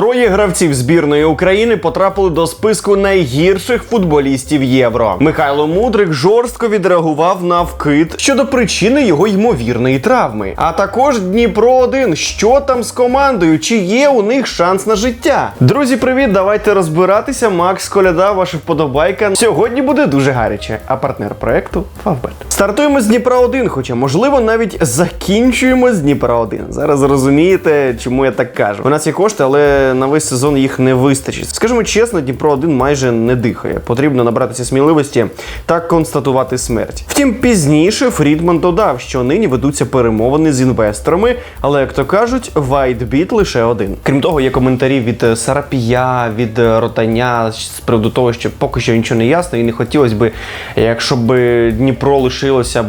Троє гравців збірної України потрапили до списку найгірших футболістів євро. Михайло Мудрик жорстко відреагував на вкид щодо причини його ймовірної травми. А також Дніпро 1 що там з командою? Чи є у них шанс на життя? Друзі, привіт! Давайте розбиратися. Макс Коляда, ваша вподобайка. Сьогодні буде дуже гаряче. А партнер проекту Фавбет. Стартуємо з Дніпра 1, хоча можливо навіть закінчуємо з Дніпра 1. Зараз зрозумієте, чому я так кажу. У нас є кошти, але на весь сезон їх не вистачить. Скажімо чесно, Дніпро 1 майже не дихає. Потрібно набратися сміливості та констатувати смерть. Втім, пізніше Фрідман додав, що нині ведуться перемовини з інвесторами, але як то кажуть, вайтбіт лише один. Крім того, є коментарі від е, Сарапія, від е, Ротаня з приводу того, що поки що нічого не ясно, і не хотілося би, якщо б Дніпро лишилося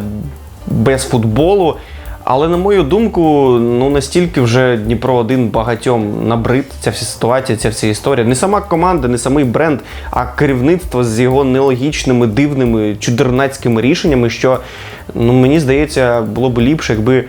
без футболу. Але на мою думку, ну настільки вже Дніпро 1 багатьом набрид ця вся ситуація, ця вся історія. Не сама команда, не самий бренд, а керівництво з його нелогічними, дивними, чудернацькими рішеннями, що ну мені здається, було б ліпше, якби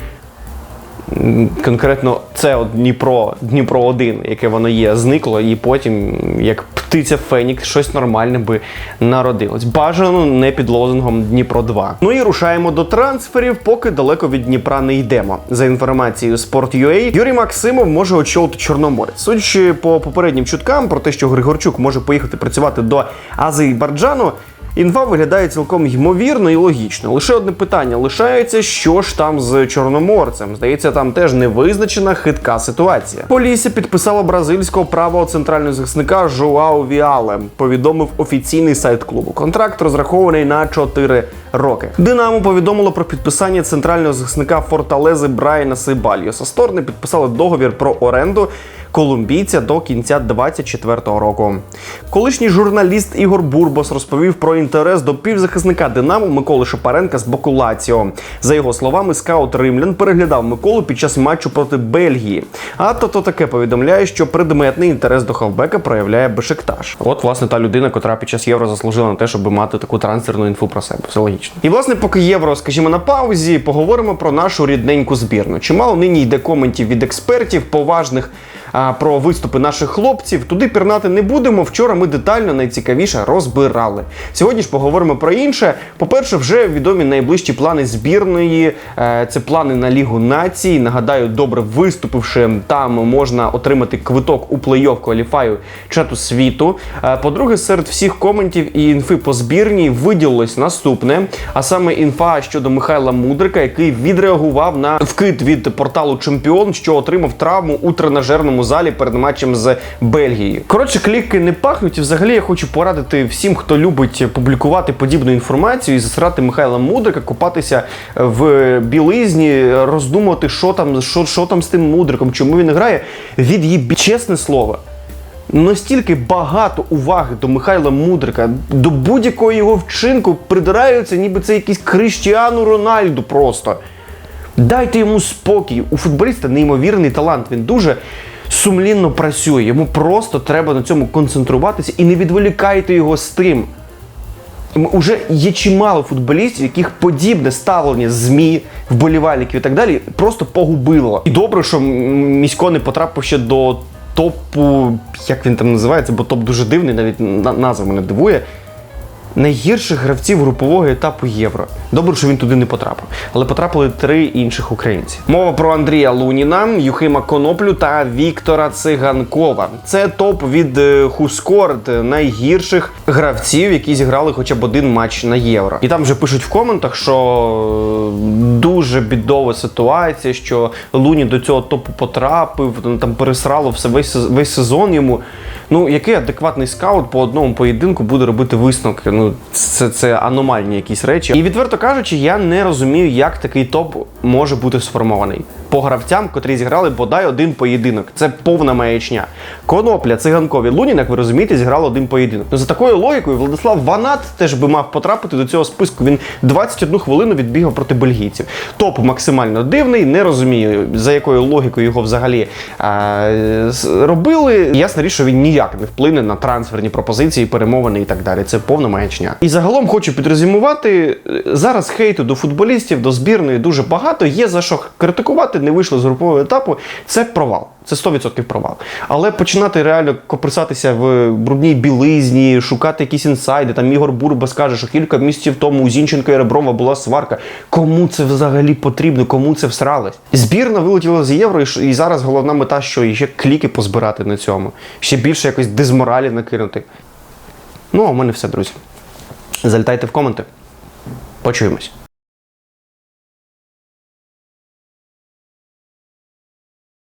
конкретно це от Дніпро, Дніпро 1 яке воно є, зникло, і потім, як птиця Фенікс, щось нормальне би народилось. Бажано не під лозунгом Дніпро 2. Ну і рушаємо до трансферів, поки далеко від Дніпра не йдемо. За інформацією Sport.ua, Юрій Максимов може очолити Чорноморець. Судячи по попереднім чуткам про те, що Григорчук може поїхати працювати до Азербайджану. Інфа виглядає цілком ймовірно і логічно. Лише одне питання лишається, що ж там з чорноморцем. Здається, там теж невизначена хитка ситуація. Полісся підписала бразильського правого центрального захисника Жоао Віале. Повідомив офіційний сайт клубу. Контракт розрахований на 4 роки. Динамо повідомило про підписання центрального захисника Форталези Брайана Сейбальйоса. Сторони підписали договір про оренду колумбійця до кінця 24-го року. Колишній журналіст Ігор Бурбос розповів про інтерес до півзахисника Динамо Миколи Шапаренка з боку Лаціо. За його словами, скаут Римлян переглядав Миколу під час матчу проти Бельгії. А то таке повідомляє, що предметний інтерес до хавбека проявляє Бешикташ. От, власне, та людина, котра під час євро заслужила на те, щоб мати таку трансферну інфу про себе. Все логічно. І власне, поки євро, скажімо, на паузі, поговоримо про нашу рідненьку збірну. Чимало нині йде коментів від експертів, поважних про виступи наших хлопців. Туди пірнати не будемо. Вчора ми детально найцікавіше розбирали. Сьогодні ж поговоримо про інше. По-перше, вже відомі найближчі плани збірної. Е, Це плани на Лігу націй. Нагадаю, добре виступивши, там можна отримати квиток у плей-офф кваліфаю чату світу. Е, По-друге, серед всіх коментів і інфи по збірній виділилось наступне, а саме інфа щодо Михайла Мудрика, який відреагував на вкид від порталу Чемпіон, що отримав травму у тренажерному залі перед матчем з Бельгією. Коротше, кліки не пахнуть. І взагалі я хочу порадити всім, хто любить публікувати подібну інформацію і засирати Михайла Мудрика, купатися в білизні, роздумувати, що там, що, що там з тим мудриком, чому він грає. Від'їбі, чесне слово. Настільки багато уваги до Михайла Мудрика, до будь-якого його вчинку придираються, ніби це якийсь Кріштіану Рональду просто. Дайте йому спокій. У футболіста неймовірний талант. Він дуже сумлінно працює. Йому просто треба на цьому концентруватися і не відволікайте його з тим. Уже є чимало футболістів, яких подібне ставлення ЗМІ, вболівальників і так далі просто погубило. І добре, що місько не потрапив ще до топу, як він там називається, бо топ дуже дивний, навіть на- назва мене дивує. Найгірших гравців групового етапу Євро. Добре, що він туди не потрапив. Але потрапили три інших українці. Мова про Андрія Луніна, Юхима Коноплю та Віктора Циганкова. Це топ від е, Хускорд найгірших гравців, які зіграли хоча б один матч на євро. І там вже пишуть в коментах, що е, дуже бідова ситуація, що Лунін до цього топу потрапив, там пересрало все весь, весь сезон йому. Ну, який адекватний скаут по одному поєдинку буде робити висновки? Ну, це, це аномальні якісь речі. І відверто кажучи, я не розумію, як такий топ може бути сформований. По гравцям, котрі зіграли бодай один поєдинок. Це повна маячня. Конопля, циганкові, Лунін, як ви розумієте, зіграли один поєдинок. Ну за такою логікою, Владислав Ванат теж би мав потрапити до цього списку. Він 21 хвилину відбігав проти бельгійців. Топ максимально дивний, не розумію, за якою логікою його взагалі е, с- робили. Ясна річ, що він ніяк не вплине на трансферні пропозиції, перемовини і так далі. Це повна маячня. І загалом хочу підрозумувати, е, зараз хейту до футболістів, до збірної дуже багато. Є за що критикувати, не вийшли з групового етапу, це провал. Це 100% провал. Але починати реально копирсатися в брудній білизні, шукати якісь інсайди. Там Ігор Бурба скаже, що кілька місяців тому у Зінченка і Реброва була сварка. Кому це взагалі потрібно? Кому це всралось? Збірна вилетіла з євро, і, зараз головна мета, що ще кліки позбирати на цьому. Ще більше якось дезморалі накинути. Ну, а у мене все, друзі. Залітайте в коменти. Почуємось.